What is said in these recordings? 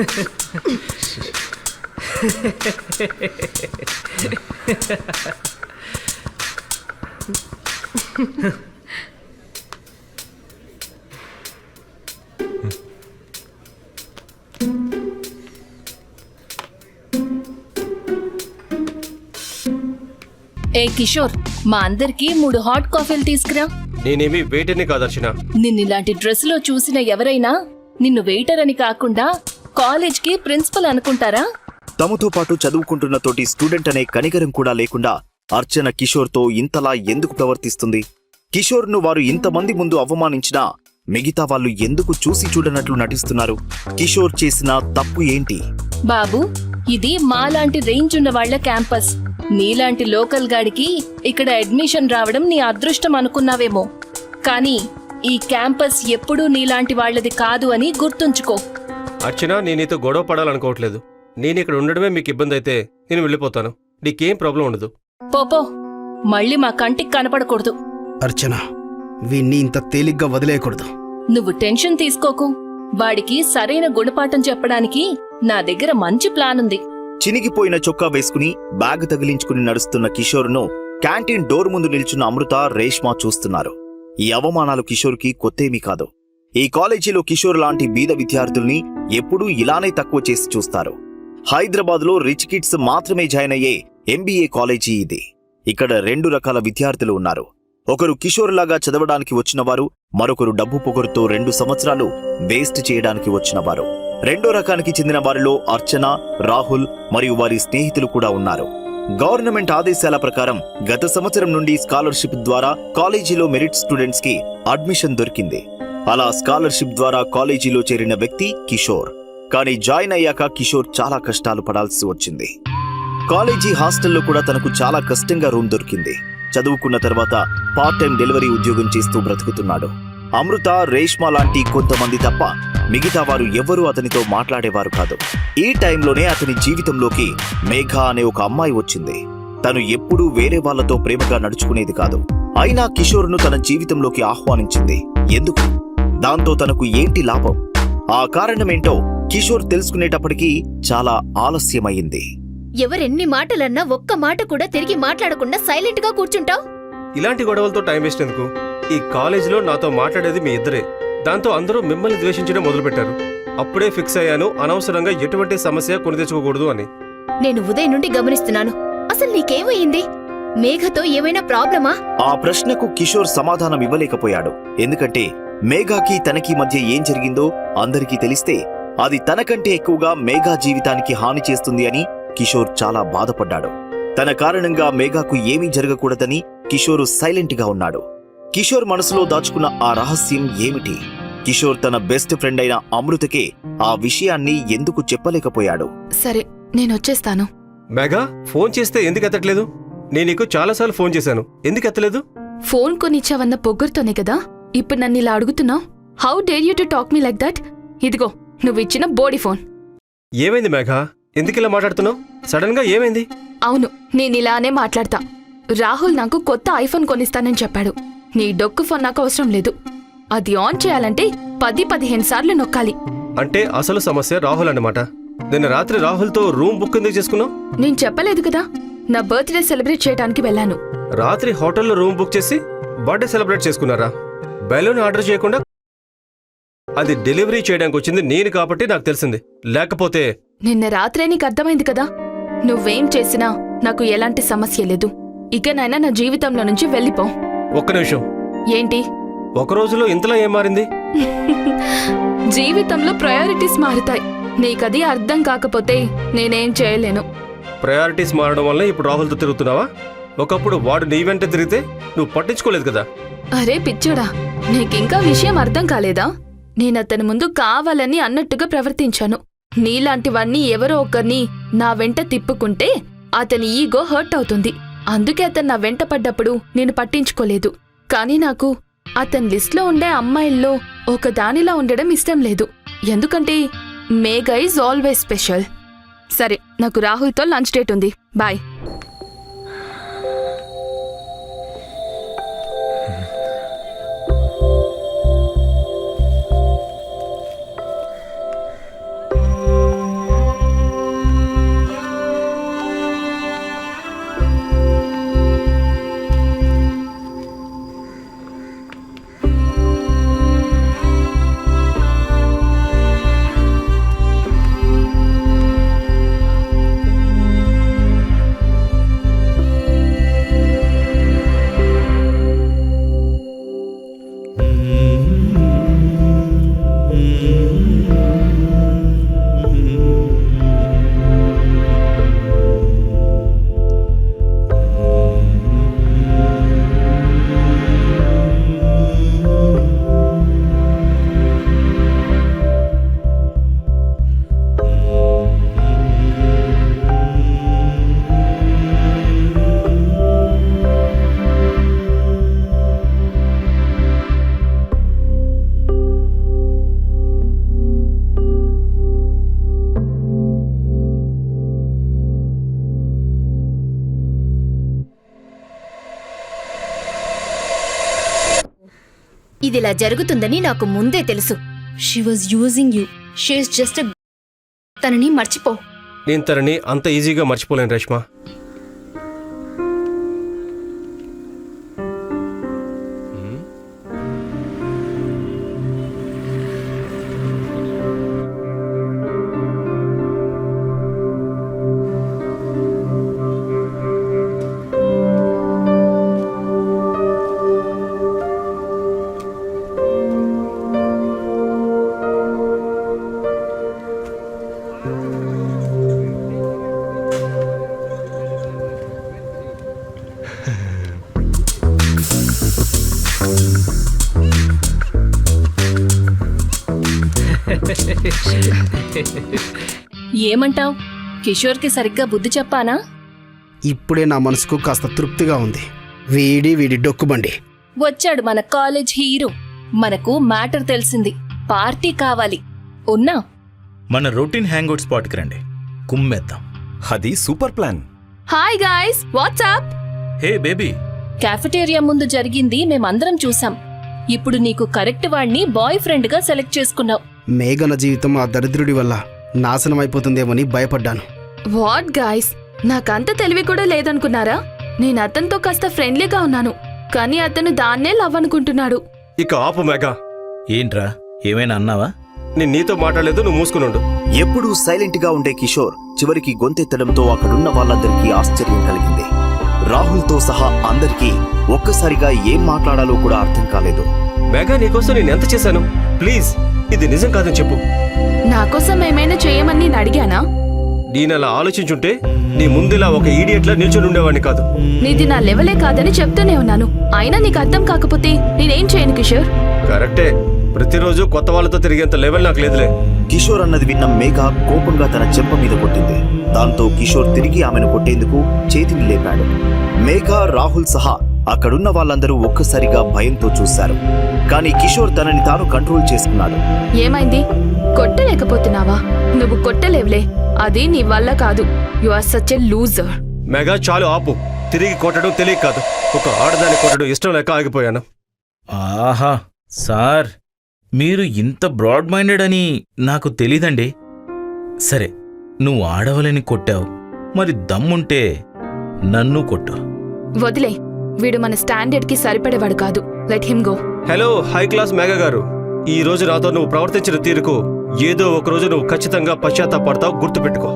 ఏ కిషోర్ మా అందరికి మూడు హాట్ కాఫీలు తీసుకురా. నేనేమి వెయిటర్ని కాదు అర్చన. నిన్ను ఇలాంటి డ్రెస్లో చూసిన ఎవరైనా నిన్ను వెయిటర్ అని కాకుండా కాలేజ్కి ప్రిన్సిపల్ అనుకుంటారా? తమతో పాటు చదువుకుంటున్న తోటి స్టూడెంట్ అనే కనికరం కూడా లేకుండా అర్చన కిషోర్తో ఇంతలా ఎందుకు ప్రవర్తిస్తుంది? కిషోర్ను వారు ఇంతమంది ముందు అవమానించినా మిగతా వాళ్ళు ఎందుకు చూసి చూడనట్లు నటిస్తున్నారు? కిషోర్ చేసిన తప్పు ఏంటి? బాబు ఇది మాలాంటి రేంజ్ ఉన్న వాళ్ళ క్యాంపస్. నీలాంటి లోకల్ గాడికి ఇక్కడ అడ్మిషన్ రావడం నీ అదృష్టం అనుకున్నావేమో. కానీ ఈ క్యాంపస్ ఎప్పుడూ నీలాంటి వాళ్ళది కాదు అని గుర్తుంచుకో. అర్చన నేను నీతో గొడవ పడాలనుకోవట్లేదు. నేను ఇక్కడ ఉండడమే మీకు ఇబ్బంది అయితే నేను వెళ్ళిపోతాను. నీకేం ప్రాబ్లం ఉండదు. పోపో మళ్ళీ మా కంటికి కనపడకూడదు. అర్చన వీణ్ణి ఇంత తేలిగ్గా వదిలేయకూడదు. నువ్వు టెన్షన్ తీసుకోకు. వాడికి సరైన గుణపాఠం చెప్పడానికి నా దగ్గర మంచి ప్లాన్ ఉంది. చినిగిపోయిన చొక్కా వేసుకుని బ్యాగ్ తగిలించుకుని నడుస్తున్న కిషోర్ను క్యాంటీన్ డోర్ ముందు నిల్చున్న అమృత రేష్మా చూస్తున్నారు. ఈ అవమానాలు కిషోర్కి కొత్తేమీ కాదు. ఈ కాలేజీలో కిషోర్ లాంటి బీద విద్యార్థుల్ని ఎప్పుడూ ఇలానే తక్కువ చేసి చూస్తారు. హైదరాబాద్లో రిచ్ కిడ్స్ మాత్రమే జాయిన్ అయ్యే ఎంబీఏ కాలేజీ ఇది. ఇక్కడ రెండు రకాల విద్యార్థులు ఉన్నారు. ఒకరు కిషోర్ లాగా చదవడానికి వచ్చినవారు మరొకరు డబ్బు పొగరుతో రెండు సంవత్సరాలు వేస్ట్ చేయడానికి వచ్చినవారు. రెండో రకానికి చెందిన వారిలో అర్చన రాహుల్ మరియు వారి స్నేహితులు కూడా ఉన్నారు. గవర్నమెంట్ ఆదేశాల ప్రకారం గత సంవత్సరం నుండి స్కాలర్షిప్ ద్వారా కాలేజీలో మెరిట్ స్టూడెంట్స్కి అడ్మిషన్ దొరికింది. అలా స్కాలర్షిప్ ద్వారా కాలేజీలో చేరిన వ్యక్తి కిషోర్. కానీ జాయిన్ అయ్యాక కిషోర్ చాలా కష్టాలు పడాల్సి వచ్చింది. కాలేజీ హాస్టల్లో కూడా తనకు చాలా కష్టంగా రూమ్ దొరికింది. చదువుకున్న తర్వాత పార్ట్ టైం డెలివరీ ఉద్యోగం చేస్తూ బ్రతుకుతున్నాడు. అమృత రేష్మా లాంటి కొంతమంది తప్ప మిగతా వారు ఎవ్వరూ అతనితో మాట్లాడేవారు కాదు. ఈ టైంలోనే అతని జీవితంలోకి మేఘ అనే ఒక అమ్మాయి వచ్చింది. తను ఎప్పుడూ వేరే వాళ్ళతో ప్రేమగా నడుచుకునేది కాదు. అయినా కిషోర్ను తన జీవితంలోకి ఆహ్వానించింది. ఎందుకు? దాంతో తనకు ఏంటి లాభం? ఆ కారణమేంటో కిషోర్ తెలుసుకునేటప్పటికీ చాలా ఆలస్యమైంది. ఎవరెన్ని మాటలన్నా ఒక్క మాట కూడా తిరిగి మాట్లాడకుండా సైలెంట్గా కూర్చుంటావు? ఇలాంటి గొడవలతో టైం వేస్ట్ ఎందుకు? ఈ కాలేజీలో నాతో మాట్లాడేది మీ ఇద్దరే. దాంతో అందరూ మిమ్మల్ని ద్వేషించడం మొదలుపెట్టారు. అప్పుడే ఫిక్స్ అయ్యాను అనవసరంగా ఎటువంటి సమస్య కొని తెచ్చుకోకూడదు అని. నేను ఉదయం నుండి గమనిస్తున్నాను. అసలు నీకేమయ్యింది మేఘతో ఏమైనా ప్రాబ్లమా? ఆ ప్రశ్నకు కిషోర్ సమాధానం ఇవ్వలేకపోయాడు. ఎందుకంటే మేఘాకి తనకి మధ్య ఏం జరిగిందో అందరికీ తెలిస్తే అది తనకంటే ఎక్కువగా మేఘా జీవితానికి హాని చేస్తుంది అని కిషోర్ చాలా బాధపడ్డాడు. తన కారణంగా మేఘాకు ఏమీ జరగకూడదని కిషోరు సైలెంట్గా ఉన్నాడు. కిషోర్ మనసులో దాచుకున్న ఆ రహస్యం ఏమిటి? కిషోర్ తన బెస్ట్ ఫ్రెండ్ అయిన అమృతకే ఆ విషయాన్ని ఎందుకు చెప్పలేకపోయాడు? సరే నేనొచ్చేస్తాను మెగా ఫోన్ చేస్తే ఎందుకు ఎత్తట్లేదు? నేను నీకు చాలాసార్లు ఫోన్ చేశాను. ఎందుకు ఎత్తలేదు? ఫోన్ కొనిచ్చావన్న పొగ్గురుతోనే కదా? ఇప్పుడు నన్ను ఇలా అడుగుతున్నావు? How dare you to talk me like that ఇదిగో నువ్వు ఇచ్చిన బోడీ ఫోన్ ఏమైంది మేఘా? ఎందుకు ఇలా మాట్లాడుతున్నావు? సడన్గా ఏమైంది? అవును నేను ఇలానే మాట్లాడతా. రాహుల్ నాకు కొత్త ఐఫోన్ కొనిస్తానని చెప్పాడు. నీ డొక్కు ఫోన్ నాకు అవసరం లేదు. అది ఆన్ చేయాలంటే పది పదిహేను సార్లు నొక్కాలి. అంటే అసలు సమస్య రాహుల్ అన్నమాట. నిన్న రాత్రి రాహుల్తో రూమ్ బుక్ ఎందుకు చేసుకున్నావు? నేను చెప్పలేదు కదా. నా బర్త్డే సెలబ్రేట్ చేయడానికి వెళ్ళాను. రాత్రి హోటల్లో రూమ్ బుక్ చేసి బర్త్డే సెలబ్రేట్ చేసుకున్నారా? బెలూన్ ఆర్డర్ చేయకుండా అది డెలివరీ చేయడానికి వచ్చింది నేను కాబట్టి నాకు తెలిసింది. లేకపోతే నిన్న రాత్రే నీకు అర్థమైంది కదా? నువ్వేం చేసినా నాకు ఎలాంటి సమస్య లేదు. ఇకనైనా నా జీవితంలో నుంచి వెళ్ళిపో. ఒక్క నిమిషం. ఏంటి? ఒక రోజులో ఇంతలా ఏం మారింది? జీవితంలో ప్రయారిటీస్ మారుతాయి. నీకది అర్థం కాకపోతే నేనేం చేయలేను. ప్రయారిటీస్ మారడం వల్ల ఇప్పుడు రాహుల్తో తిరుగుతున్నావా? ఒకప్పుడు వాడు నీ వెంట తిరిగితే నువ్వు పట్టించుకోలేదు కదా? అరే పిచ్చోడా నీకింకా విషయం అర్థం కాలేదా? నేనతని ముందు కావాలని అన్నట్టుగా ప్రవర్తించాను. నీలాంటివన్నీ ఎవరో ఒకరిని నా వెంట తిప్పుకుంటే అతని ఈగో హర్ట్ అవుతుంది. అందుకే అతను నా వెంట పడ్డప్పుడు నేను పట్టించుకోలేదు. కానీ నాకు అతని లిస్ట్లో ఉండే అమ్మాయిల్లో ఒక దానిలా ఉండడం ఇష్టం లేదు. ఎందుకంటే మేఘ ఈజ్ ఆల్వేస్ స్పెషల్. సరే నాకు రాహుల్తో లంచ్ డేట్ ఉంది. బాయ్. ఇదిలా జరుగుతుందని నాకు ముందే తెలుసు. She was using you she's just తనని మర్చిపో. నేను తనని అంత ఈజీగా మర్చిపోలేను రేష్మా. ఏమంటావ్? కిషోర్కి సరిగ్గా బుద్ధి చెప్పానా? ఇప్పుడే నా మనసుకు కాస్త తృప్తిగా ఉంది. వీడి వీడి డొక్కుబండి. వచ్చాడు మన కాలేజ్ హీరో. మనకు మ్యాటర్ తెలిసింది. పార్టీ కావాలి. ఉన్నా? మన రొటీన్ హ్యాంగ్అవుట్ స్పాట్కి రండి. కుమ్మేద్దాం. అది super plan. Hi guys what's up hey baby. Cafeteria ముందు జరిగింది మేమందరం చూసాం. ఇప్పుడు నీకు కరెక్ట్ వాణ్ణి బాయ్ ఫ్రెండ్గా సెలెక్ట్ చేసుకున్నావు. మేఘన జీవితం ఆ దరిద్రుడి వల్ల. నాశనం అయిపోతుందేమోని భయపడ్డాను. What guys? నాకంత తెలివి కూడా లేదనుకున్నారా? నేను అతనితో కాస్త ఫ్రెండ్లీగా ఉన్నాను. కానీ అతను దాన్నే లవ్ అనుకుంటున్నాడు. ఇక ఆపు మెగా ఏంట్రా? ఏమైనా అన్నావా? నేను నీతో మాట్లాడలేదు నువ్వు మూసుకునుండు. ఎప్పుడూ సైలెంట్గా ఉండే కిషోర్ చివరికి గొంతెత్తడంతో అక్కడున్న వాళ్ళందరికీ ఆశ్చర్యం కలిగింది. రాహుల్తో సహా అందరికీ ఒక్కసారిగా ఏం మాట్లాడాలో కూడా అర్థం కాలేదు. మెగా నీకోసం నేను ఎంత చేశాను? ప్లీజ్. ఇది నిజం కాదని చెప్పు. నా కోసం ఏమైనా చేయమని నేను అడిగానా? నేను అలా ఆలోచించుంటే నీ ముందులా ఒక ఈడియట్లా నిల్చుని ఉండేవాడిని కాదు. నీది నా లెవెలే కాదని చెప్తూనే ఉన్నాను. అయినా నీకు అర్థం కాకపోతే నేనేం చేయను కిషోర్? కరెక్టే. ప్రతిరోజు కొత్త వాళ్ళతో తిరిగేంత లెవెల్ నాకు లేదులే. కిషోర్ అన్నది విన్న మేఘ కోపంగా తన చెంప మీద కొట్టింది. దాంతో కిషోర్ తిరిగి ఆమెను కొట్టేందుకు చేతిని లేపాడు. మేఘ రాహుల్ సహా అక్కడున్న వాళ్ళందరూ ఒక్కసారిగా భయంతో చూశారు. కానీ కిషోర్ తనని తాను కంట్రోల్ చేసుకున్నాడు. ఏమైంది? కొట్టలేకపోతున్నావా? నువ్వు కొట్టలేవులే. అది నీ వల్ల కాదు. You are such a loser Megha చాలు ఆపు. తిరిగి కొట్టడం తెలియక కాదు. ఒక ఆడదాన్ని కొట్టడం ఇష్టం లేక ఆగిపోయాను. ఆహా సార్ మీరు ఇంత బ్రాడ్ మైండెడ్ అని నాకు తెలీదండి. సరే నువ్వు ఆడవలని కొట్టావు. మరి దమ్ముంటే నన్ను కొట్టు. వదిలే వీడు మన స్టాండర్డ్కి సరిపడేవాడు కాదు. Let him go hello high class Megha గారు. ఈ రోజు నాతో నువ్వు ప్రవర్తించిన తీరుకు ఏదో ఒక రోజు నువ్వు ఖచ్చితంగా పశ్చాత్తాపడతావు గుర్తుపెట్టుకో.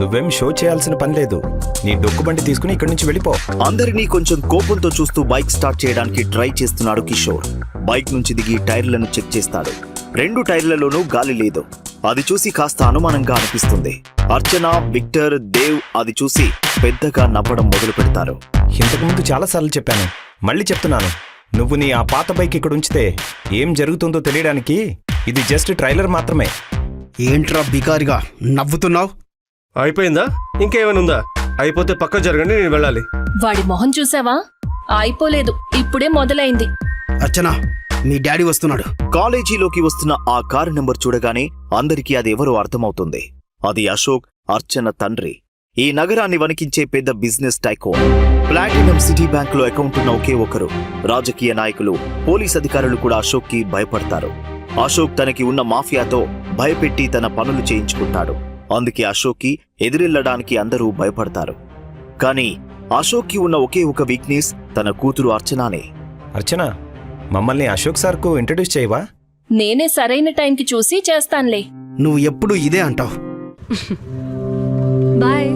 నువ్వేం షో చేయాల్సిన పని లేదు. నీ డొక్కుబండి తీసుకుని ఇక్కడి నుంచి వెళ్ళిపో. అందరినీ కొంచెం కోపంతో చూస్తూ బైక్ స్టార్ట్ చేయడానికి ట్రై చేస్తున్నాడు కిషోర్. బైక్ నుంచి దిగి టైర్లను చెక్ చేస్తాడు. రెండు టైర్లలోనూ గాలి లేదు. అది చూసి కాస్త అనుమానంగా అనిపిస్తుంది. అర్చన విక్టర్ దేవ్ అది చూసి పెద్దగా నవ్వడం మొదలు పెడతారు ఇంతకుముందు చాలాసార్లు చెప్పాను. మళ్ళీ చెప్తున్నాను. నువ్వు నీ ఆ పాత బైక్ ఇక్కడ ఉంచితే ఏం జరుగుతుందో తెలియడానికి ఇది జస్ట్ ట్రైలర్ మాత్రమే. ఏంట్రా బికారిగా నవ్వుతున్నావు? అయిపోయిందా? ఇంకేమైనా ఉందా? అయిపోతే పక్క జరగండి నేను వెళ్ళాలి. వాడి మొహం చూసావా? అయిపోలేదు. ఇప్పుడే మొదలైంది. అర్చన మీ డాడీ వస్తున్నాడు. కాలేజీలోకి వస్తున్న ఆ కారు నెంబర్ చూడగానే అందరికీ అది ఎవరో అర్థమవుతుంది. అది అశోక్ అర్చన తండ్రి. ఈ నగరాన్ని వణికించే పెద్ద బిజినెస్ టైకోన్. ప్లాటినం సిటీ బ్యాంకులో అకౌంట్ ఉన్న ఒకే ఒకరు. రాజకీయ నాయకులు పోలీస్ అధికారులు కూడా అశోక్కి భయపడతారు. అశోక్ తనకి ఉన్న మాఫియాతో భయపెట్టి తన పనులు చేయించుకుంటాడు. అందుకే అశోక్కి ఎదురెళ్ళడానికి అందరూ భయపడతారు. కానీ అశోక్కి ఉన్న ఒకే ఒక వీక్నెస్ తన కూతురు అర్చనానే. అర్చన మమ్మల్ని అశోక్ సార్కు ఇంట్రడ్యూస్ చేయవా? నేనే సరైన టైంకి చూసి చేస్తాన్లే. నువ్వు ఎప్పుడు ఇదే అంటావు. బాయ్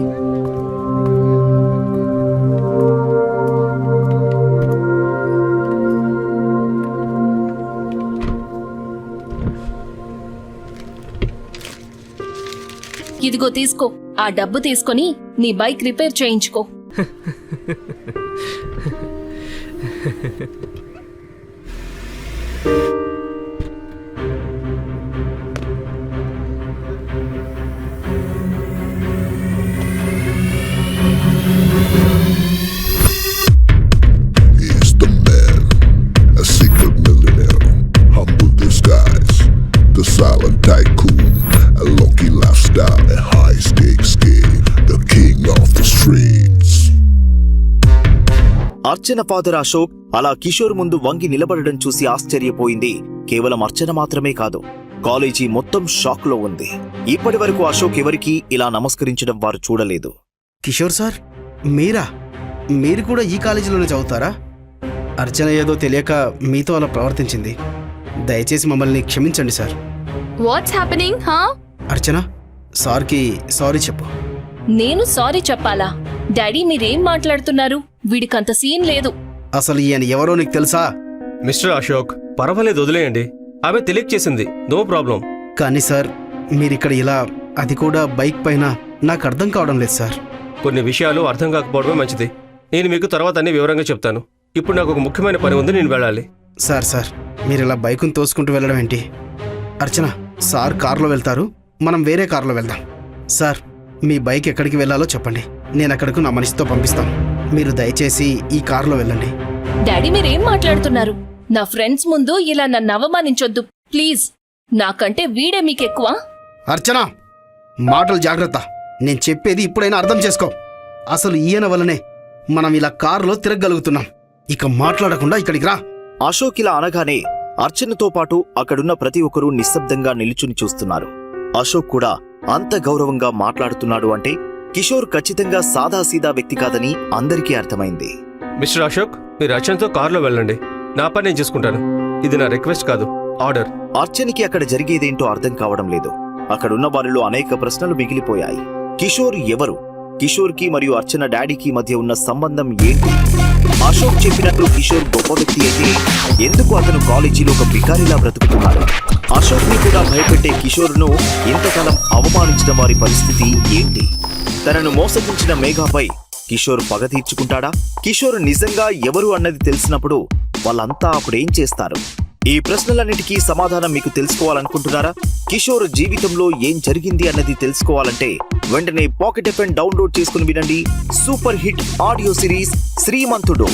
ఇదిగో తీసుకో. ఆ డబ్బు తీసుకొని నీ బైక్ రిపేర్ చేయించుకో. He's అర్చన ఫాదర్ అశోక్ అలా కిషోర్ ముందు వంగి నిలబడడం చూసి ఆశ్చర్యపోయింది. కేవలం అర్చన మాత్రమే కాదు కాలేజీ మొత్తం షాక్లో ఉంది. ఇప్పటి వరకు అశోక్ ఎవరికీ ఇలా నమస్కరించడం వారు చూడలేదు. కిషోర్ సార్ మీరా? మీరు కూడా ఈ కాలేజీలోనే చదువుతారా? అర్చన ఏదో తెలియక మీతో అలా ప్రవర్తించింది. దయచేసి మమ్మల్ని క్షమించండి సార్. వాట్స్ హ్యాపెనింగ్ హా అర్చన సార్కి సారీ చెప్పు. నేను సారీ చెప్పాలా? డాడీ మీరేం మాట్లాడుతున్నారు? వీడికంత సీన్ లేదు. అసలు ఈయన ఎవరో నీకు తెలుసా? మిస్టర్ అశోక్ పర్వాలేదు వదిలేయండి. ఆమె తెలియక చేసింది. No problem. కానీ సార్ మీరిక్కడ ఇలా అది కూడా బైక్ పైన నాకు అర్థం కావడం లేదు సార్. కొన్ని విషయాలు అర్థం కాకపోవడమే మంచిది. నేను మీకు తర్వాత అన్ని వివరంగా చెప్తాను. ఇప్పుడు నాకు ఒక ముఖ్యమైన పని ఉంది నేను వెళ్ళాలి. సార్ సార్ మీరు ఇలా బైకును తోసుకుంటూ వెళ్ళడం ఏంటి? అర్చన సార్ కారులో వెళ్తారు. మనం వేరే కారులో వెళ్దాం. సార్ మీ బైక్ ఎక్కడికి వెళ్ళాలో చెప్పండి. నేను అక్కడకు నా మనిషితో పంపిస్తాను. మీరు దయచేసి ఈ కారులో వెళ్ళండి. డాడీ మీరేం మాట్లాడుతున్నారు? నా ఫ్రెండ్స్ ముందు ఇలా నన్ను అవమానించొద్దు. ప్లీజ్ నాకంటే వీడే మీకెక్కువ. అర్చన మాటలు జాగ్రత్త. నేను చెప్పేది ఇప్పుడైనా అర్థం చేసుకో. అసలు ఈయన వల్లనే మనం ఇలా కారులో తిరగగలుగుతున్నాం. ఇక మాట్లాడకుండా ఇక్కడికి రా. అశోక్ ఇలా అనగానే అర్చనతో పాటు అక్కడున్న ప్రతి ఒక్కరూ నిశ్శబ్దంగా నిల్చుని చూస్తున్నారు. అశోక్ కూడా అంత గౌరవంగా మాట్లాడుతున్నాడు అంటే కిషోర్ ఖచ్చితంగా సాదాసీదా వ్యక్తి కాదని అందరికీ అర్థమైంది. మిస్టర్ అశోక్ మీరు అర్చనతో కారులో వెళ్ళండి. నా పని నేను చేసుకుంటాను. ఇది నా రిక్వెస్ట్ కాదు ఆర్డర్. అర్చనకి అక్కడ జరిగేదేంటో అర్థం కావడం లేదు. అక్కడున్న వారిలో అనేక ప్రశ్నలు మిగిలిపోయాయి. కిషోర్ ఎవరు? కిషోర్కి మరియు అర్చన డాడీకి మధ్య ఉన్న సంబంధం ఏంటి? అశోక్ చెప్పినట్లు కిషోర్ గొప్ప వ్యక్తి అయితే ఎందుకు అతను కాలేజీలో ఒక బికారిలా బ్రతుకుతున్నాడు? అశోక్ని కూడా భయపెట్టే కిషోర్ను ఇంతకాలం అవమానించిన వారి పరిస్థితి ఏంటి? తనను మోసగించిన మేఘాపై కిషోర్ పగ తీర్చుకుంటాడా? కిషోర్ నిజంగా ఎవరు అన్నది తెలిసినప్పుడు వాళ్ళంతా అప్పుడేం చేస్తారు? ఈ ప్రశ్నలన్నిటికీ సమాధానం మీకు తెలుసుకోవాలనుకుంటున్నారా? కిషోర్ జీవితంలో ఏం జరిగింది అన్నది తెలుసుకోవాలంటే వెంటనే పాకెట్ ఎఫ్ డౌన్లోడ్ చేసుకుని వినండి. Super hit audio series Srimanthudu.